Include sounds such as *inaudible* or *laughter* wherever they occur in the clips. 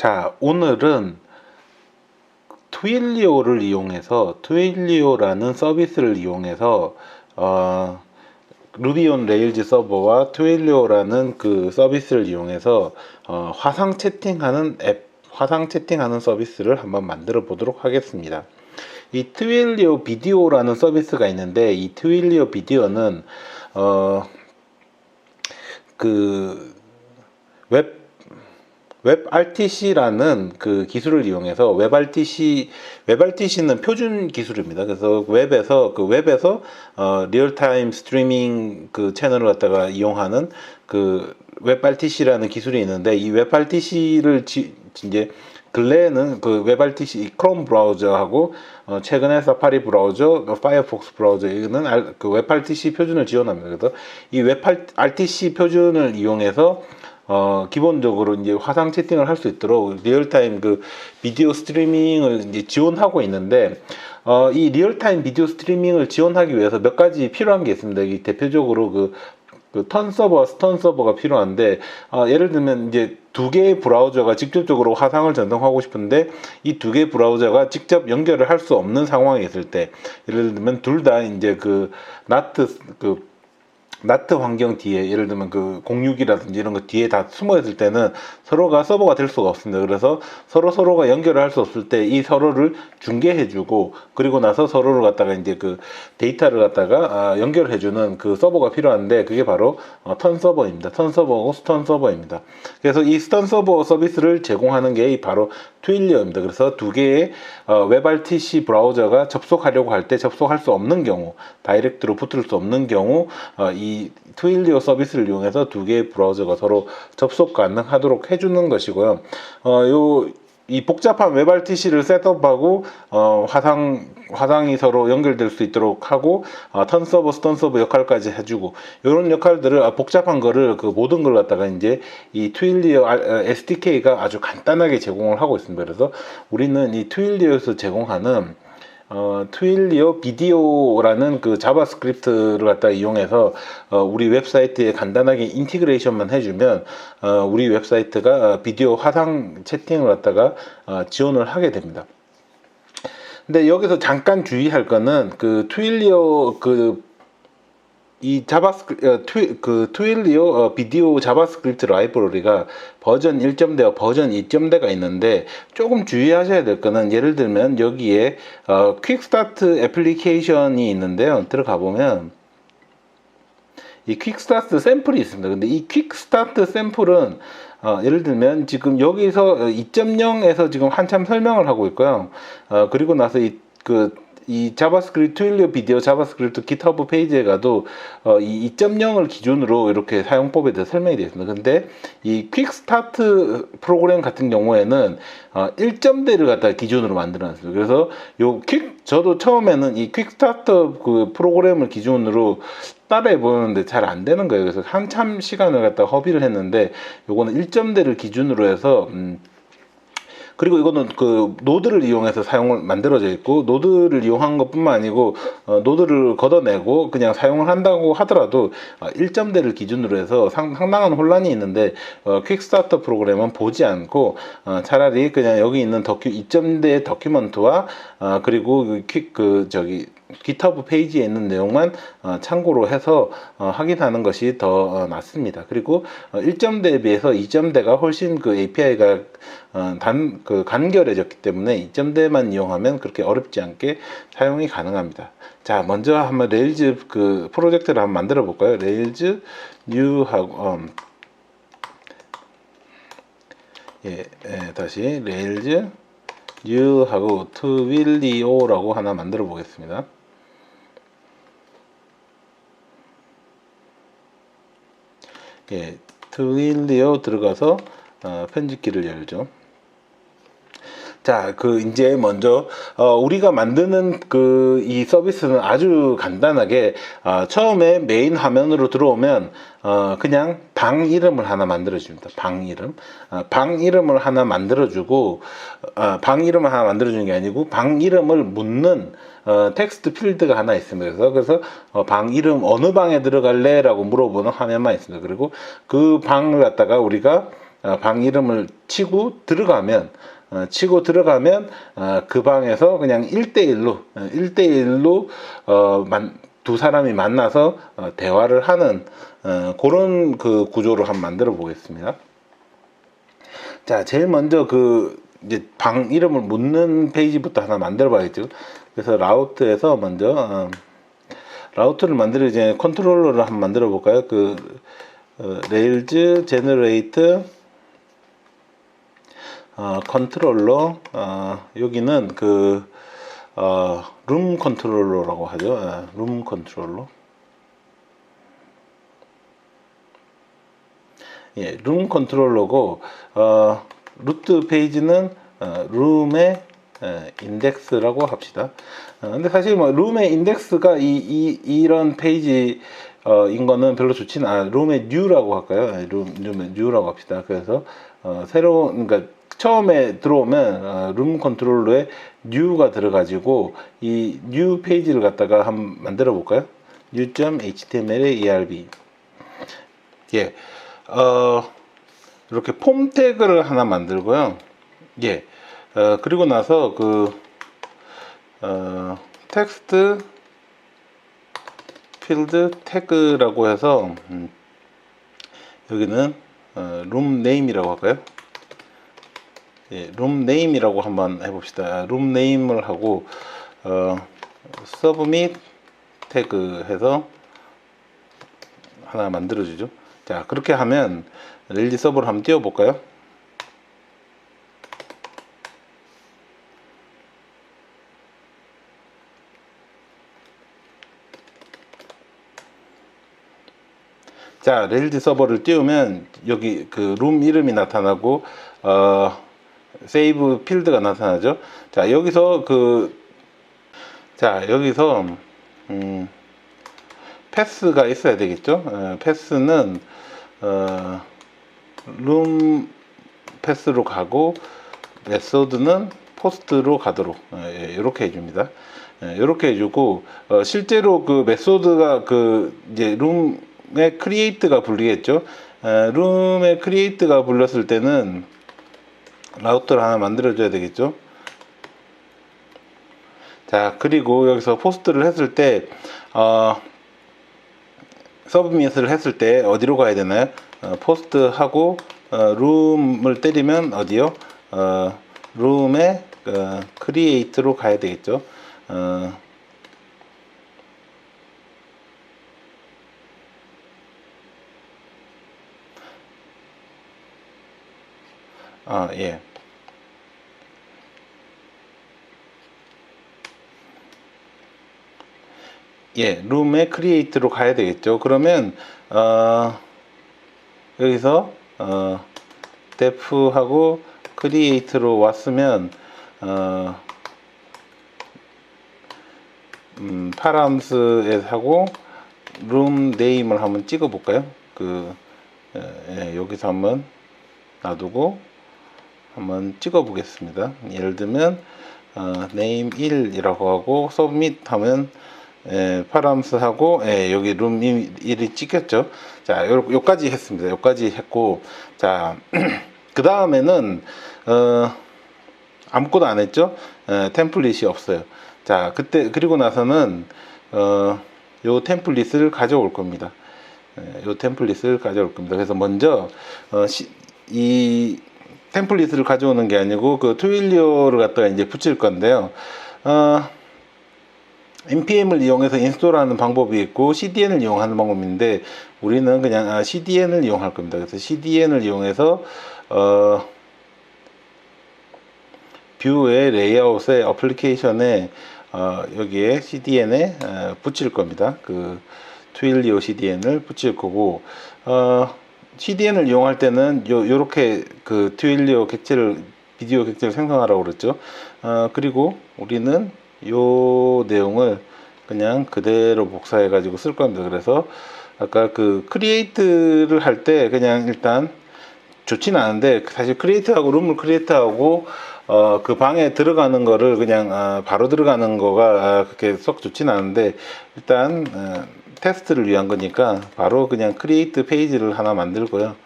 자, 오늘은 트윌리오를 이용해서 트윌리오라는 서비스를 이용해서 어, 루비 온 레일즈 서버와 트윌리오라는 그 서비스를 이용해서 어, 화상 채팅하는 앱, 화상 채팅하는 서비스를 한번 만들어 보도록 하겠습니다. 이 트윌리오 비디오라는 서비스가 있는데 이 트윌리오 비디오는 어, 그웹 웹 RTC라는 그 기술을 이용해서 웹 RTC 웹 RTC는 표준 기술입니다. 그래서 웹에서 그 웹에서 어 리얼타임 스트리밍 그 채널을 갖다가 이용하는 그웹 RTC라는 기술이 있는데 이웹 RTC를 지, 이제 근래에는 그웹 RTC 크롬 브라우저하고 어 최근에 사파리 브라우저, 파이어폭스 브라우저 이거는 그웹 RTC 표준을 지원합니다. 그래서 이웹 RTC 표준을 이용해서 어, 기본적으로 이제 화상 채팅을 할 수 있도록 리얼타임 그 비디오 스트리밍을 이제 지원하고 있는데, 어, 이 리얼타임 비디오 스트리밍을 지원하기 위해서 몇 가지 필요한 게 있습니다. 이 대표적으로 그, 그턴 서버, 스턴 서버가 필요한데, 어, 예를 들면 이제 두 개의 브라우저가 직접적으로 화상을 전송하고 싶은데, 이 두 개의 브라우저가 직접 연결을 할 수 없는 상황이 있을 때, 예를 들면 둘 다 이제 그, 나트, 그, 나트 환경 뒤에 예를 들면 그 공유기라든지 이런 거 뒤에 다 숨어 있을 때는 서로가 서버가 될 수가 없습니다. 그래서 서로 서로가 연결을 할 수 없을 때 이 서로를 중계해주고 그리고 나서 서로를 갖다가 이제 그 데이터를 갖다가 아, 연결해주는 그 서버가 필요한데 그게 바로 어, 턴 서버입니다. 턴 서버고 스턴 서버입니다. 그래서 이 스턴 서버 서비스를 제공하는 게 바로 트윌리어입니다. 그래서 두 개의 어, 웹RTC 브라우저가 접속하려고 할 때 접속할 수 없는 경우, 다이렉트로 붙을 수 없는 경우 어, 이 트윌리오 서비스를 이용해서 두 개의 브라우저가 서로 접속 가능하도록 해주는 것이고요. 어, 요, 이 복잡한 웹 RTC를 셋업하고 어, 화상 화상이 서로 연결될 수 있도록 하고 어, 턴 서버, 스턴 서버 역할까지 해주고 이런 역할들을 아, 복잡한 거를 그 모든 걸 갖다가 이제 이 트윌리오 SDK가 아주 간단하게 제공을 하고 있습니다. 그래서 우리는 이 트윌리오에서 제공하는 어, 트윌리오 비디오라는 그 자바스크립트를 갖다 이용해서 어, 우리 웹사이트에 간단하게 인티그레이션만 해주면 어, 우리 웹사이트가 비디오 화상 채팅을 갖다가 어, 지원을 하게 됩니다. 근데 여기서 잠깐 주의할 거는 그 트윌리오 그 이 자바스크립트 어, 그 트윌리오 어, 비디오 자바스크립트 라이브러리가 버전 1.0와 버전 2.0가 있는데 조금 주의하셔야 될 거는 예를 들면 여기에 어, 퀵스타트 애플리케이션이 있는데요. 들어가 보면 이 퀵스타트 샘플이 있습니다. 근데 이 퀵스타트 샘플은 어, 예를 들면 지금 여기서 2.0에서 지금 한참 설명을 하고 있고요. 어, 그리고 나서 이그 이 자바스크립트 트윌리오 비디오 자바스크립트 기타브 페이지에 가도 어, 이 2.0을 기준으로 이렇게 사용법에 대해 설명이 되어 있습니다. 근데 이 퀵스타트 프로그램 같은 경우에는 어, 1점대를 갖다 기준으로 만들어 놨습니다. 그래서 요 퀵, 저도 처음에는 이 퀵스타트 그 프로그램을 기준으로 따라해 보는데 잘 안 되는 거예요. 그래서 한참 시간을 갖다 허비를 했는데 요거는 1점대를 기준으로 해서 음, 그리고 이거는 그 노드를 이용해서 사용을 만들어져 있고 노드를 이용한 것뿐만 아니고 어, 노드를 걷어내고 그냥 사용을 한다고 하더라도 어, 1점대를 기준으로 해서 상, 상당한 혼란이 있는데 어, 퀵스타터 프로그램은 보지 않고 어, 차라리 그냥 여기 있는 더큐 2점대 더큐먼트와 어, 그리고 그, 퀵, 그 저기 기타브 페이지에 있는 내용만 어, 참고로 해서 어, 확인하는 것이 더 어, 낫습니다. 그리고 어, 1점대에 비해서 2점대가 훨씬 그 API가 어, 단, 그 간결해졌기 때문에 2점대만 이용하면 그렇게 어렵지 않게 사용이 가능합니다. 자, 먼저 한번 레일즈 그 프로젝트를 한번 만들어 볼까요? 레일즈 뉴하고 음, 예, 예, 다시 레일즈 뉴하고 트윌리오라고 하나 만들어 보겠습니다. 예, 트윌리오 들어가서 어, 편집기를 열죠. 자, 그 이제 먼저 어, 우리가 만드는 그 이 서비스는 아주 간단하게 어, 처음에 메인 화면으로 들어오면 어, 그냥 방 이름을 하나 만들어 줍니다. 방 이름. 어, 방 이름을 하나 만들어 주고 어, 방 이름을 하나 만들어 주는 게 아니고 방 이름을 묻는 어, 텍스트 필드가 하나 있습니다. 그래서 그래서 어, 방 이름 어느 방에 들어갈래 라고 물어보는 화면만 있습니다. 그리고 그 방을 갖다가 우리가 어, 방 이름을 치고 들어가면 어, 치고 들어가면 어, 그 방에서 그냥 1대1로 어, 1대1로 어, 만, 두 사람이 만나서 어, 대화를 하는 어, 그런 그 구조를 한번 만들어 보겠습니다. 자, 제일 먼저 그 이제 방 이름을 묻는 페이지부터 하나 만들어 봐야죠. 그래서 라우트에서 먼저 어, 라우트를 만들기 전에 컨트롤러를 한번 만들어 볼까요? 그 어, 레일즈 제너레이트 어, 컨트롤러 어, 여기는 그 어, 룸 컨트롤러라고 하죠. 어, 룸 컨트롤러. 예, 룸 컨트롤러고 어, 루트 페이지는 어, 룸의 에, 인덱스라고 합시다. 어, 근데 사실 뭐 룸의 인덱스가 이, 이 이런 페이지 어, 인 거는 별로 좋지는 않아. 룸의 뉴라고 할까요? 예, 룸 룸의 뉴라고 합시다. 그래서 어, 새로운 그러니까 처음에 들어오면 어, 룸 컨트롤러에 뉴가 들어가지고 이뉴 페이지를 갖다가 한번 만들어 볼까요? new.html의 erb 예, 어, 이렇게 폼 태그를 하나 만들고요. 예, 어, 그리고 나서 그 어, 텍스트 필드 태그라고 해서 음, 여기는 어, 룸 네임이라고 할까요? 예, 룸 네임이라고 한번 해봅시다. 룸 네임을 하고 어, 서브밋 태그 해서 하나 만들어주죠. 자 그렇게 하면 레일지 서버를 한번 띄워볼까요? 자, 레일즈 서버를 띄우면 여기 그 룸 이름이 나타나고 어 세이브 필드가 나타나죠. 자, 여기서 그 자, 여기서 음 패스가 있어야 되겠죠. 어, 패스는 어, 룸 패스로 가고 메소드는 포스트로 가도록 예, 이렇게 해줍니다. 이렇게 해주고 어, 실제로 그 메소드가 그 이제 룸 의 크리에이트가 불리겠죠. 에, 룸의 크리에이트가 불렸을 때는 라우터를 하나 만들어줘야 되겠죠. 자 그리고 여기서 포스트를 했을 때 어, 서브밋을 했을 때 어디로 가야 되나요? 어, 포스트 하고 어, 룸을 때리면 어디요? 어, 룸에 어, 크리에이트로 가야 되겠죠. 어, 아, 예. 예, 룸에 크리에이트로 가야 되겠죠. 그러면 어, 여기서 어, def하고 크리에이트로 왔으면 어, 음, 파람스에 하고 룸 네임을 한번 찍어 볼까요? 그 예, 여기서 한번 놔두고 한번 찍어 보겠습니다. 예를 들면 어, name 1이라고 하고 submit 하면 예, 파람스 하고 예, 여기 룸 1이 찍혔죠. 자, 요, 요까지 했습니다. 요까지 했고 자, *clears throat* 그 다음에는 어, 아무것도 안 했죠. 예, 템플릿이 없어요. 자, 그때 그리고 나서는 어, 요 템플릿을 가져올 겁니다. 예, 요 템플릿을 가져올 겁니다. 그래서 먼저 어, 시, 이 템플릿을 가져오는 게 아니고 그 트윌리오를 갖다가 이제 붙일 건데요. 어, npm을 이용해서 인스톨하는 방법이 있고 cdn을 이용하는 방법인데 우리는 그냥 아, cdn을 이용할 겁니다. 그래서 cdn을 이용해서 어, 뷰의 레이아웃의 어플리케이션에 어, 여기에 cdn에 어, 붙일 겁니다. 그 트윌리오 cdn을 붙일 거고 어, CDN을 이용할 때는 요 요렇게 그 트윌리오 객체를 비디오 객체를 생성하라고 그랬죠. 어, 그리고 우리는 요 내용을 그냥 그대로 복사해 가지고 쓸 겁니다. 그래서 아까 그 크리에이트를 할 때 그냥 일단 좋지는 않은데 사실 크리에이트하고 룸을 크리에이트하고 어, 그 방에 들어가는 거를 그냥 어, 바로 들어가는 거가 아, 그렇게 썩 좋지는 않은데 일단 어, 테스트를 위한 거니까 바로 그냥 크리에이트 페이지를 하나 만들고요.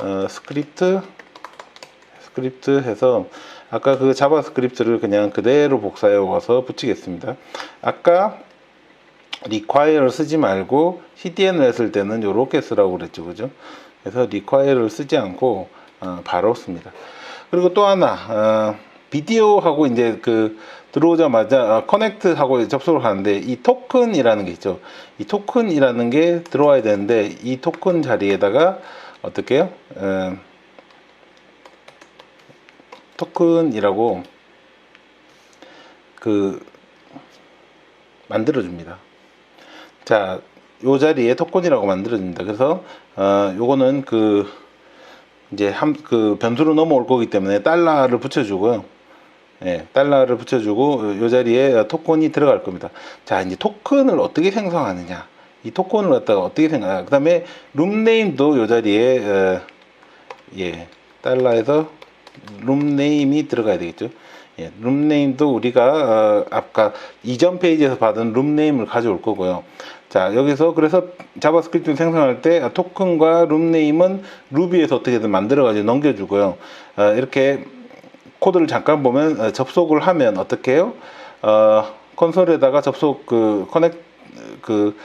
어, 스크립트 스크립트 해서 아까 그 자바스크립트를 그냥 그대로 복사해 와서 붙이겠습니다. 아까 require를 쓰지 말고 cdn을 했을 때는 요렇게 쓰라고 그랬죠. 그죠? 그래서 require를 쓰지 않고 어, 바로 씁니다. 그리고 또 하나 어, 비디오하고 이제 그 들어오자마자 어, 커넥트하고 접속을 하는데 이 토큰이라는 게 있죠. 이 토큰이라는 게 들어와야 되는데 이 토큰 자리에다가 어떻게 해요? 어, 토큰이라고 그 만들어 줍니다. 자, 요 자리에 토큰이라고 만들어 줍니다. 그래서 어 요거는 그 이제 한그 변수로 넘어올 거기 때문에 달러를 붙여 주고요. 예, 달러를 붙여 주고 요 자리에 토큰이 들어갈 겁니다. 자, 이제 토큰을 어떻게 생성하느냐? 이 토큰을 갖다가 어떻게 생각? 그다음에 룸네임도 요 자리에 어, 예, 달러에서 룸네임이 들어가야 되겠죠. 예, 룸네임도 우리가 어, 아까 이전 페이지에서 받은 룸네임을 가져올 거고요. 자 여기서 그래서 자바스크립트 생성할 때 토큰과 룸네임은 루비에서 어떻게든 만들어 가지고 넘겨주고요. 어, 이렇게 코드를 잠깐 보면 어, 접속을 하면 어떻게 해요? 어, 콘솔에다가 접속 그 커넥 그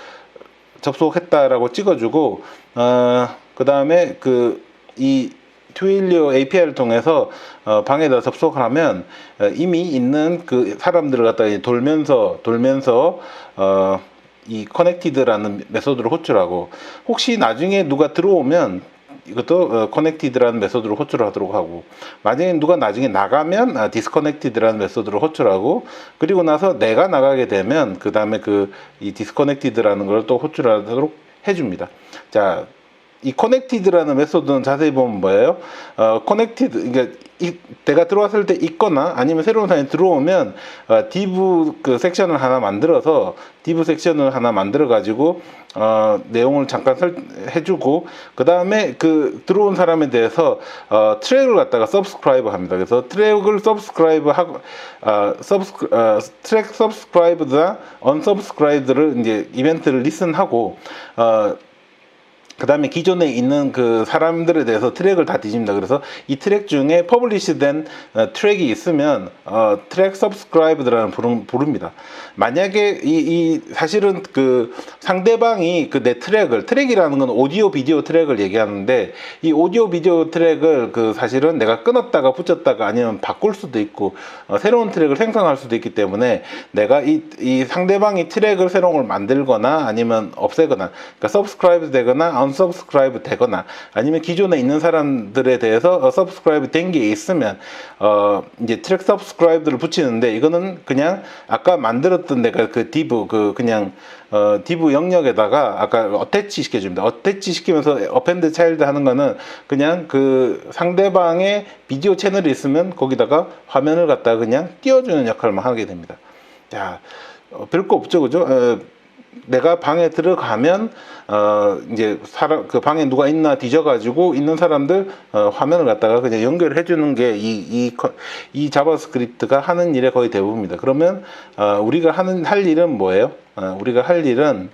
접속했다라고 찍어주고 어, 그 다음에 그 이 트윌리오 API를 통해서 어, 방에다 접속을 하면 어, 이미 있는 그 사람들을 이제 돌면서 돌면서 어, 이 커넥티드라는 메소드를 호출하고 혹시 나중에 누가 들어오면 이것도 어, 커넥티드라는 메소드로 호출하도록 하고 만약에 누가 나중에 나가면 아, 디스커넥티드라는 메소드로 호출하고 그리고 나서 내가 나가게 되면 그 다음에 그 이 디스커넥티드라는 걸 또 호출하도록 해줍니다. 자, 이 커넥티드라는 메소드는 자세히 보면 뭐예요? 어, 커넥티드, 그러니까 이, 내가 들어왔을 때 있거나 아니면 새로운 사람이 들어오면 어, div 그 섹션을 하나 만들어서 div 섹션을 하나 만들어 가지고 어, 내용을 잠깐 설, 해주고 그 다음에 그 들어온 사람에 대해서 어, 트랙을 갖다가 subscribe 합니다. 그래서 트랙을 subscribe 하고 어, subscri- 어, 트랙 subscribed나 unsubscribed를 이제 이벤트를 리슨하고 어, 그 다음에 기존에 있는 그 사람들에 대해서 트랙을 다 뒤집니다. 그래서 이 트랙 중에 퍼블리시된 어, 트랙이 있으면 어, 트랙 서브스크라이브드라는 부름, 부릅니다. 만약에 이, 이 사실은 그 상대방이 그 내 트랙을 트랙이라는 건 오디오 비디오 트랙을 얘기하는데 이 오디오 비디오 트랙을 그 사실은 내가 끊었다가 붙였다가 아니면 바꿀 수도 있고 어, 새로운 트랙을 생성할 수도 있기 때문에 내가 이, 이 상대방이 트랙을 새로운 걸 만들거나 아니면 없애거나 그러니까 서브스크라이브 되거나 unsubscribe 되거나 아니면 기존에 있는 사람들에 대해서 어, subscribe 된게 있으면 어 이제 트랙 subscribe를 붙이는데 이거는 그냥 아까 만들었던 내가 그 div 그 그냥 어 div 영역에다가 아까 어태치 시켜 줍니다. 어태치 시키면서 append child 하는 거는 그냥 그 상대방의 비디오 채널이 있으면 거기다가 화면을 갖다가 그냥 띄워 주는 역할만 하게 됩니다. 자, 어, 별거 없죠, 그죠? 어, 내가 방에 들어가면 어 이제 사람 그 방에 누가 있나 뒤져가지고 있는 사람들 어, 화면을 갖다가 그냥 연결해 주는 게이이 이 자바스크립트가 하는 일의 거의 대부분입니다. 그러면 어, 우리가 하는 할 일은 뭐예요? 어, 우리가 할 일은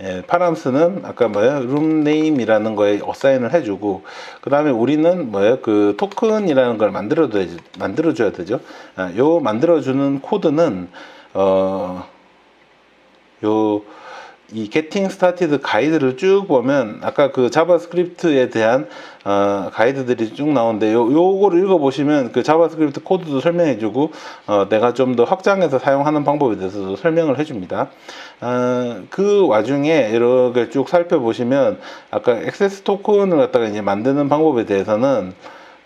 예, 파람스는 아까 뭐예요? 룸네임이라는 거에 어사인을 해주고 그 다음에 우리는 뭐예요? 그 토큰이라는 걸 만들어줘야 만들어줘야 되죠. 아, 요 만들어주는 코드는 어. 요, 이 Getting Started 가이드를 쭉 보면 아까 그 자바스크립트에 대한 어, 가이드들이 쭉 나오는데 요, 요거를 읽어보시면 그 자바스크립트 코드도 설명해주고 어, 내가 좀 더 확장해서 사용하는 방법에 대해서도 설명을 해줍니다. 어, 그 와중에 이렇게 쭉 살펴보시면 아까 액세스 토큰을 갖다가 이제 만드는 방법에 대해서는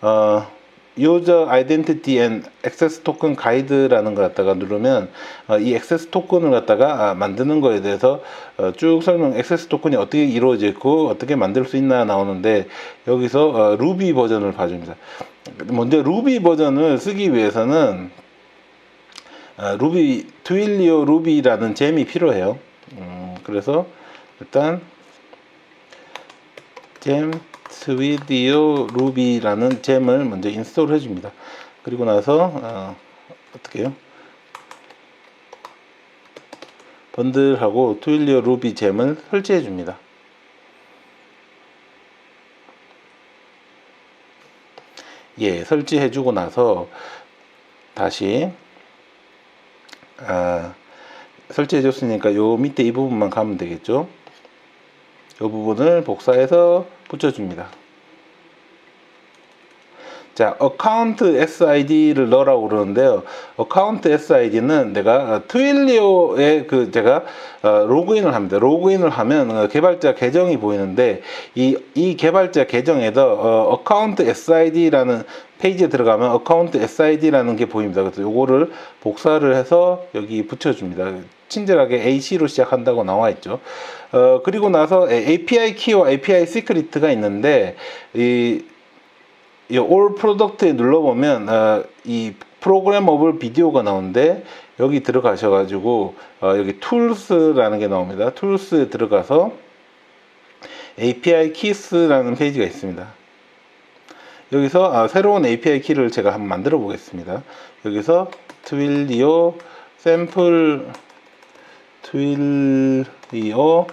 어, User Identity and Access Token Guide라는 걸 갖다가 누르면 어, 이 액세스 토큰을 갖다가 아, 만드는 거에 대해서 어, 쭉 설명, 액세스 토큰이 어떻게 이루어져 있고 어떻게 만들 수 있나 나오는데 여기서 어, 루비 버전을 봐줍니다. 먼저 루비 버전을 쓰기 위해서는 어, 루비 트윌리오 루비라는 잼이 필요해요. 음, 그래서 일단 잼 스위디오 루비라는 잼을 먼저 인스톨 해줍니다. 그리고 나서 어, 어떻게 해요? 번들하고 트윌리오 루비 잼을 설치해 줍니다. 예, 설치해 주고 나서 다시 아, 설치해 줬으니까 요 밑에 이 부분만 가면 되겠죠. 이 부분을 복사해서 붙여줍니다. 자, 어카운트 SID를 넣으라고 그러는데요. 어카운트 SID는 내가 어, 트윌리오에 그 제가 어, 로그인을 합니다. 로그인을 하면 어, 개발자 계정이 보이는데 이, 이 개발자 계정에도 어, 어카운트 SID라는 페이지에 들어가면 어카운트 SID라는 게 보입니다. 그래서 요거를 복사를 해서 여기 붙여줍니다. 친절하게 AC로 시작한다고 나와 있죠. 어, 그리고 나서 API 키와 API 시크릿가 있는데 이, 이 All Product에 눌러보면 어, 이 프로그래머블 비디오가 나오는데 여기 들어가셔가지고 어, 여기 Tools라는 게 나옵니다. Tools에 들어가서 API Keys라는 페이지가 있습니다. 여기서 아, 새로운 API 키를 제가 한번 만들어 보겠습니다. 여기서 트윌리오 샘플 트윌리오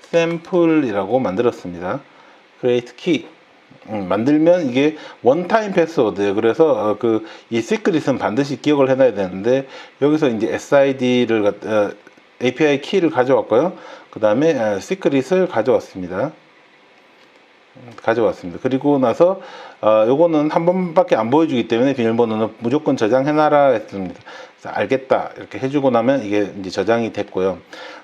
샘플이라고 만들었습니다. create key 음, 만들면 이게 원타임 패스워드예요. 그래서 어, 그이 시크릿은 반드시 기억을 해놔야 되는데 여기서 이제 SID를 어, API 키를 가져왔고요. 그 다음에 어, 시크릿을 가져왔습니다. 음, 가져왔습니다. 그리고 나서 어, 요거는 한 번밖에 안 보여주기 때문에 비밀번호는 무조건 저장해놔라 했습니다. 알겠다 이렇게 해주고 나면 이게 이제 저장이 됐고요.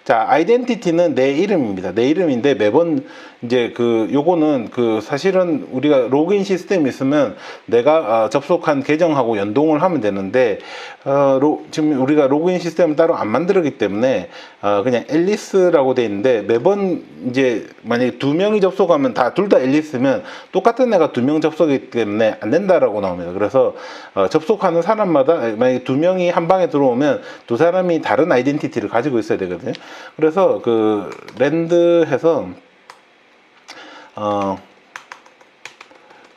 자, 아이덴티티는 내 이름입니다. 내 이름인데 매번 이제 그 요거는 그 사실은 우리가 로그인 시스템이 있으면 내가 어, 접속한 계정하고 연동을 하면 되는데 어, 로, 지금 우리가 로그인 시스템을 따로 안 만들었기 때문에 어, 그냥 앨리스라고 돼 있는데 매번 이제 만약에 두 명이 접속하면 다 둘 다 앨리스면 똑같은 애가 두 명 접속이기 때문에 안 된다라고 나옵니다. 그래서 어, 접속하는 사람마다 만약에 두 명이 한 방에 들어오면 두 사람이 다른 아이덴티티를 가지고 있어야 되거든요. 그래서 그 랜드해서 어,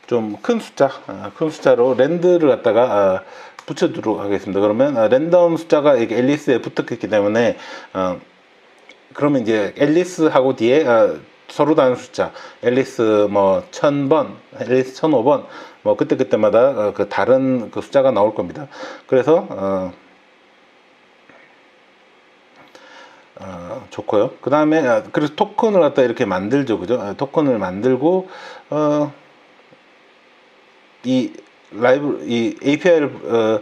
좀 큰 숫자, 어, 큰 숫자로 랜드를 갖다가 어, 붙여두도록 하겠습니다. 그러면 어, 랜덤 숫자가 이게 앨리스에 붙었기 때문에 어, 그러면 이제 앨리스하고 뒤에 어, 서로 다른 숫자, 앨리스 뭐 천번, 앨리스 천오 번, 뭐 그때 그때마다 어, 그 다른 그 숫자가 나올 겁니다. 그래서 어, 어, 좋고요. 그 다음에 아, 그래서 토큰을 갖다 이렇게 만들죠, 그죠? 아, 토큰을 만들고 어, 이 라이브 이 API를 어,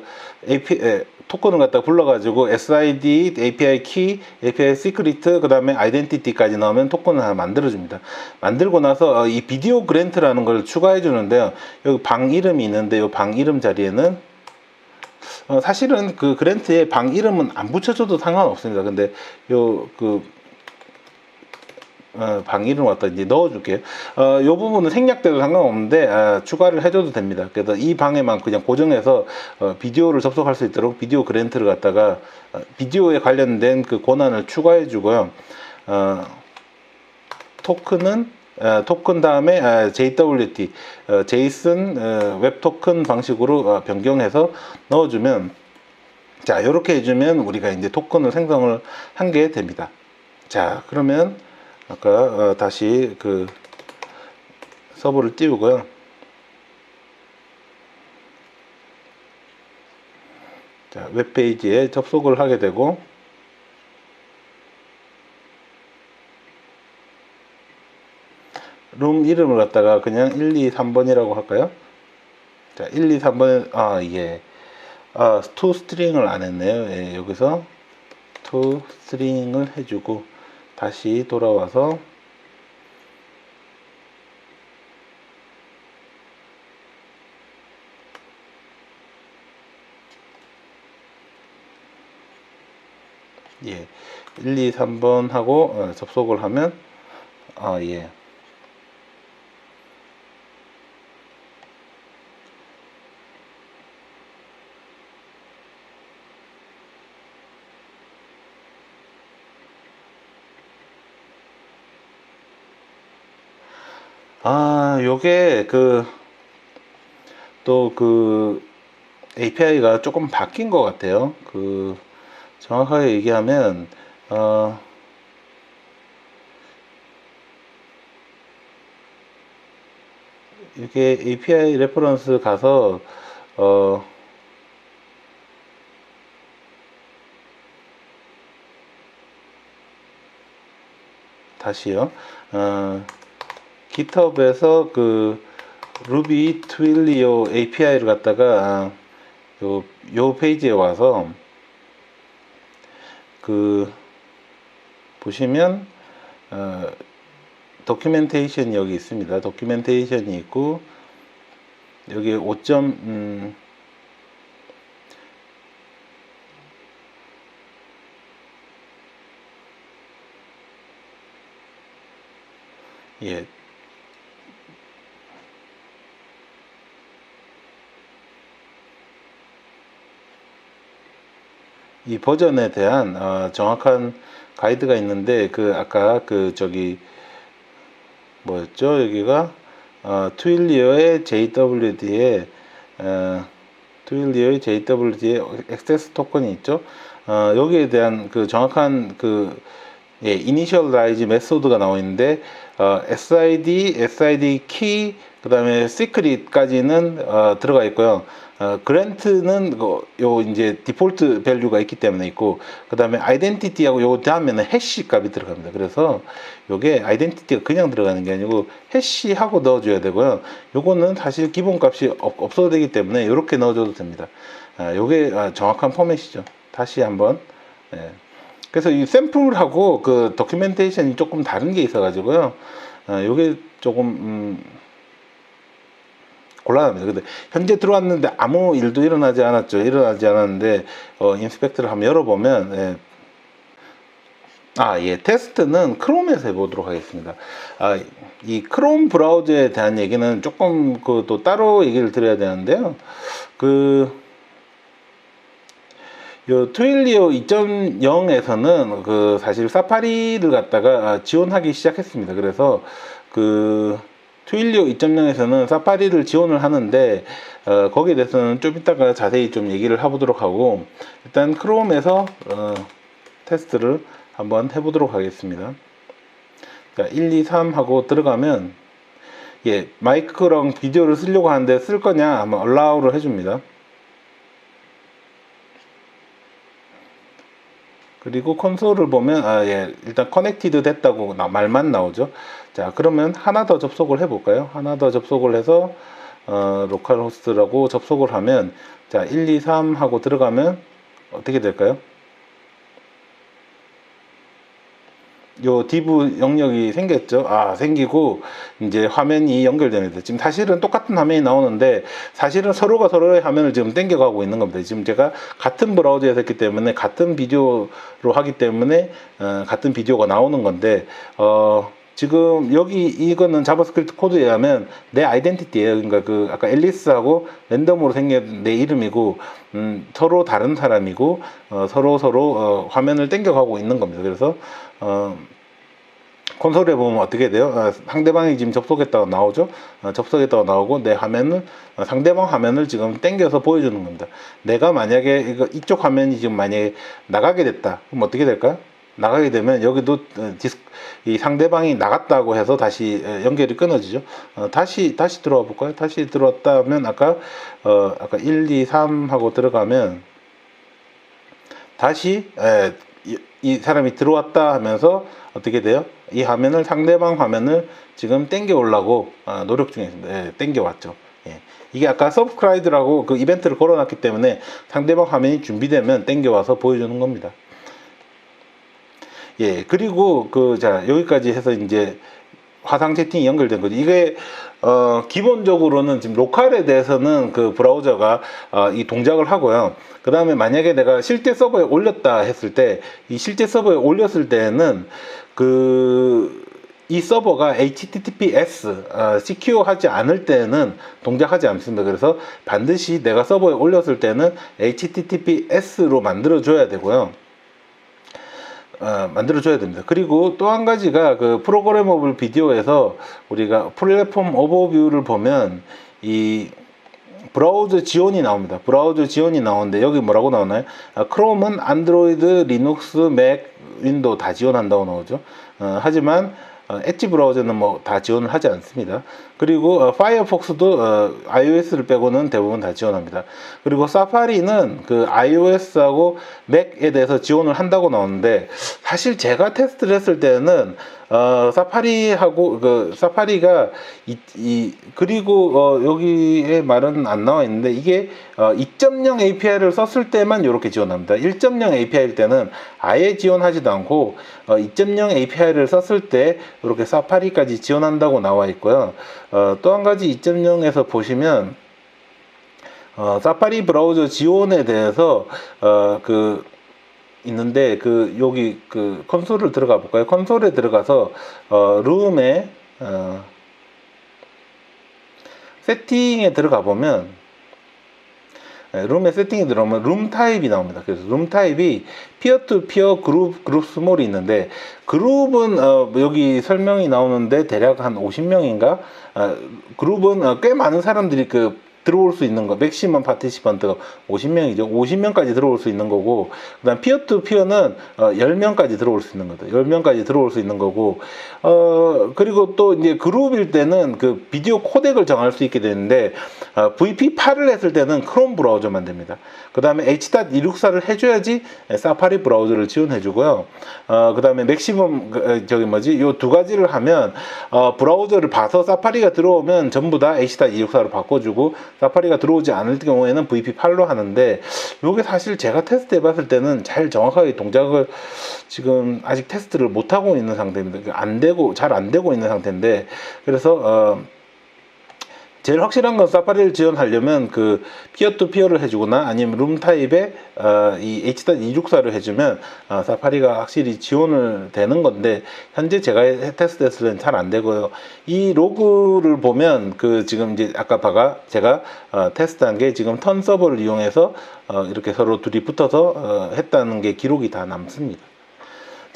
API 에, 토큰을 갖다 불러가지고 SID, API 키, API 시크리트, 그 다음에 아이덴티티까지 넣으면 토큰을 하나 만들어줍니다. 만들고 나서 어, 이 비디오 그랜트라는 걸 추가해 주는데요. 여기 방 이름이 있는데 이 방 이름 자리에는 어, 사실은 그 그랜트에 방 이름은 안 붙여줘도 상관없습니다. 근데 요그 어, 방 이름 갖다 이제 넣어줄게요. 어, 요 부분은 생략돼도 상관없는데 어, 추가를 해줘도 됩니다. 그래서 이 방에만 그냥 고정해서 어, 비디오를 접속할 수 있도록 비디오 그랜트를 갖다가 어, 비디오에 관련된 그 권한을 추가해주고요. 어, 토큰은 어, 토큰 다음에 어, JWT, 어, 제이슨 어, 웹 토큰 방식으로 어, 변경해서 넣어주면 자 이렇게 해주면 우리가 이제 토큰을 생성을 한 게 됩니다. 자 그러면 아까 어, 다시 그 서버를 띄우고요. 자 웹페이지에 접속을 하게 되고 룸 이름을 갖다가 그냥 1, 2, 3번이라고 할까요? 자, 1, 2, 3번, 아, 예. 아, to 스트링을 안 했네요. 예, 여기서 to 스트링을 해주고, 다시 돌아와서, 예, 1, 2, 3번 하고 어, 접속을 하면, 아, 예. 아, 요게 그, 또그 API가 조금 바뀐 것 같아요. 그, 정확하게 얘기하면, 어, 이렇게 API 레퍼런스 가서 어 다시요. 어, GitHub에서 그 루비 트윌리오 API를 갖다가 아, 요, 요 페이지에 와서 그 보시면 어, 도큐멘테이션이 여기 있습니다. 도큐멘테이션이 있고 여기 5점 음, 예. 이 버전에 대한 어, 정확한 가이드가 있는데 그 아까 그 저기 뭐였죠? 여기가? 어, 트윌리어의 JWD에 어, 트윌리어의 JWD에 액세스 토큰이 있죠? 어, 여기에 대한 그 정확한 그 예, 이니셜라이즈 메소드가 나와 있는데 어, SID, SID 키, 그다음에 시크릿까지는 어, 들어가 있고요. 어, 그랜트는 그, 요 이제 디폴트 밸류가 있기 때문에 있고 그다음에 아이덴티티하고 요 다음에는 해시 값이 들어갑니다. 그래서 요게 아이덴티티가 그냥 들어가는 게 아니고 해시하고 넣어 줘야 되고요. 요거는 사실 기본 값이 없, 없어도 되기 때문에 이렇게 넣어 줘도 됩니다. 아, 요게 아, 정확한 포맷이죠. 다시 한번. 예. 그래서 이 샘플하고 그 도큐멘테이션이 조금 다른 게 있어 가지고요. 어, 요게 조금, 음, 곤란합니다. 근데 현재 들어왔는데 아무 일도 일어나지 않았죠. 일어나지 않았는데, 어, 인스펙트를 한번 열어보면, 예. 아, 예. 테스트는 크롬에서 해보도록 하겠습니다. 아, 이 크롬 브라우저에 대한 얘기는 조금 그 또 따로 얘기를 드려야 되는데요. 그, 요 트윌리오 2.0에서는 그 사실 사파리를 갖다가 아, 지원하기 시작했습니다. 그래서 그 트윌리오 2.0에서는 사파리를 지원을 하는데 어, 거기에 대해서는 좀 이따가 자세히 좀 얘기를 해보도록 하고 일단 크롬에서 어, 테스트를 한번 해보도록 하겠습니다. 자, 1, 2, 3 하고 들어가면 예 마이크랑 비디오를 쓰려고 하는데 쓸 거냐 한번 allow를 해줍니다. 그리고 콘솔을 보면 아, 예, 일단 커넥티드 됐다고 나, 말만 나오죠. 자, 그러면 하나 더 접속을 해 볼까요? 하나 더 접속을 해서 어, 로컬 호스트라고 접속을 하면 자, 1, 2, 3 하고 들어가면 어떻게 될까요? 요 디브 영역이 생겼죠. 아, 생기고 이제 화면이 연결됩니다. 지금 사실은 똑같은 화면이 나오는데 사실은 서로가 서로의 화면을 지금 땡겨가고 있는 겁니다. 지금 제가 같은 브라우저에서 했기 때문에 같은 비디오로 하기 때문에 어, 같은 비디오가 나오는 건데 어, 지금 여기 이거는 자바스크립트 코드에 의하면 내 아이덴티티예요. 그러니까 그 아까 앨리스하고 랜덤으로 생긴 내 이름이고 음, 서로 다른 사람이고 어, 서로 서로 어, 화면을 땡겨가고 있는 겁니다. 그래서 어, 콘솔에 보면 어떻게 돼요? 어, 상대방이 지금 접속했다고 나오죠? 어, 접속했다고 나오고 내 화면을 어, 상대방 화면을 지금 땡겨서 보여주는 겁니다. 내가 만약에 이거 이쪽 화면이 지금 만약에 나가게 됐다. 그럼 어떻게 될까요? 나가게 되면 여기도 어, 디스, 이 상대방이 나갔다고 해서 다시 어, 연결이 끊어지죠. 어, 다시 다시 들어와 볼까요? 다시 들어왔다면 아까 어, 아까 1, 2, 3 하고 들어가면 다시 에, 이, 이 사람이 들어왔다 하면서 어떻게 돼요? 이 화면을 상대방 화면을 지금 땡겨 오려고 어, 노력 중에. 예, 땡겨 왔죠. 예. 이게 아까 서브스크라이드라고 그 이벤트를 걸어놨기 때문에 상대방 화면이 준비되면 땡겨 와서 보여주는 겁니다. 예, 그리고 그 자 여기까지 해서 이제 화상 채팅이 연결된 거죠. 이게 어 기본적으로는 지금 로컬에 대해서는 그 브라우저가 어, 이 동작을 하고요. 그 다음에 만약에 내가 실제 서버에 올렸다 했을 때 이 실제 서버에 올렸을 때는 그 이 서버가 HTTPS 어, secure 하지 않을 때는 동작하지 않습니다. 그래서 반드시 내가 서버에 올렸을 때는 HTTPS로 만들어 줘야 되고요. 어, 만들어줘야 됩니다. 그리고 또 한 가지가 그 프로그래머블 비디오에서 우리가 플랫폼 오버뷰를 보면 이 브라우저 지원이 나옵니다. 브라우저 지원이 나오는데 여기 뭐라고 나오나요? 아, 크롬은 안드로이드, 리눅스, 맥, 윈도우 다 지원한다고 나오죠. 어, 하지만 어, 엣지 브라우저는 뭐 다 지원을 하지 않습니다. 그리고 어, 파이어폭스도 어, iOS를 빼고는 대부분 다 지원합니다. 그리고 사파리는 그 iOS하고 맥에 대해서 지원을 한다고 나오는데 사실 제가 테스트를 했을 때는 어, 사파리하고 그 사파리가 이, 이 그리고 어, 여기에 말은 안 나와 있는데 이게 어, 2.0 API를 썼을 때만 이렇게 지원합니다. 1.0 API일 때는 아예 지원하지도 않고 어, 2.0 API를 썼을 때 이렇게 사파리까지 지원한다고 나와 있고요. 어, 또 한 가지 2.0에서 보시면 어, 사파리 브라우저 지원에 대해서 어, 그 있는데 그 여기 그 콘솔을 들어가 볼까요? 콘솔에 들어가서 어, 룸에 어, 세팅에 들어가 보면 예, 룸의 세팅이 들어오면 룸 타입이 나옵니다. 그래서 룸 타입이 피어 투 피어 그룹 그룹 스몰이 있는데 그룹은 어, 여기 설명이 나오는데 대략 한 50명인가 어, 그룹은 어, 꽤 많은 사람들이 그 들어올 수 있는 거 맥시멈 파티시펀트가 50명이죠. 50명까지 들어올 수 있는 거고 그다음 피어 투 피어는 어, 10명까지 들어올 수 있는 거죠. 10명까지 들어올 수 있는 거고 어 그리고 또 이제 그룹일 때는 그 비디오 코덱을 정할 수 있게 되는데 어, VP8을 했을 때는 크롬 브라우저만 됩니다. 그다음에 H.264를 해 줘야지 사파리 브라우저를 지원해 주고요. 어 그다음에 맥시멈 그, 어, 저기 뭐지 요 두 가지를 하면 어 브라우저를 봐서 사파리가 들어오면 전부 다 H.264로 바꿔 주고 사파리가 들어오지 않을 경우에는 VP8로 하는데 요게 사실 제가 테스트 해봤을 때는 잘 정확하게 동작을 지금 아직 테스트를 못 하고 있는 상태입니다. 안 되고 잘 안 되고 있는 상태인데 그래서 어. 제일 확실한 건 사파리를 지원하려면 그 피어 투 피어를 해주거나 아니면 룸 타입에 어, 이 H.264를 해주면 어, 사파리가 확실히 지원을 되는 건데 현재 제가 테스트했을 때는 잘 안 되고요. 이 로그를 보면 그 지금 이제 아까 봐가 제가 어, 테스트한 게 지금 턴 서버를 이용해서 어, 이렇게 서로 둘이 붙어서 어, 했다는 게 기록이 다 남습니다.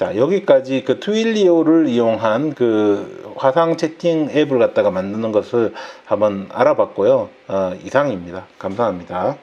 자 여기까지 그 트윌리오를 이용한 그 화상 채팅 앱을 갖다가 만드는 것을 한번 알아봤고요. 어, 이상입니다. 감사합니다.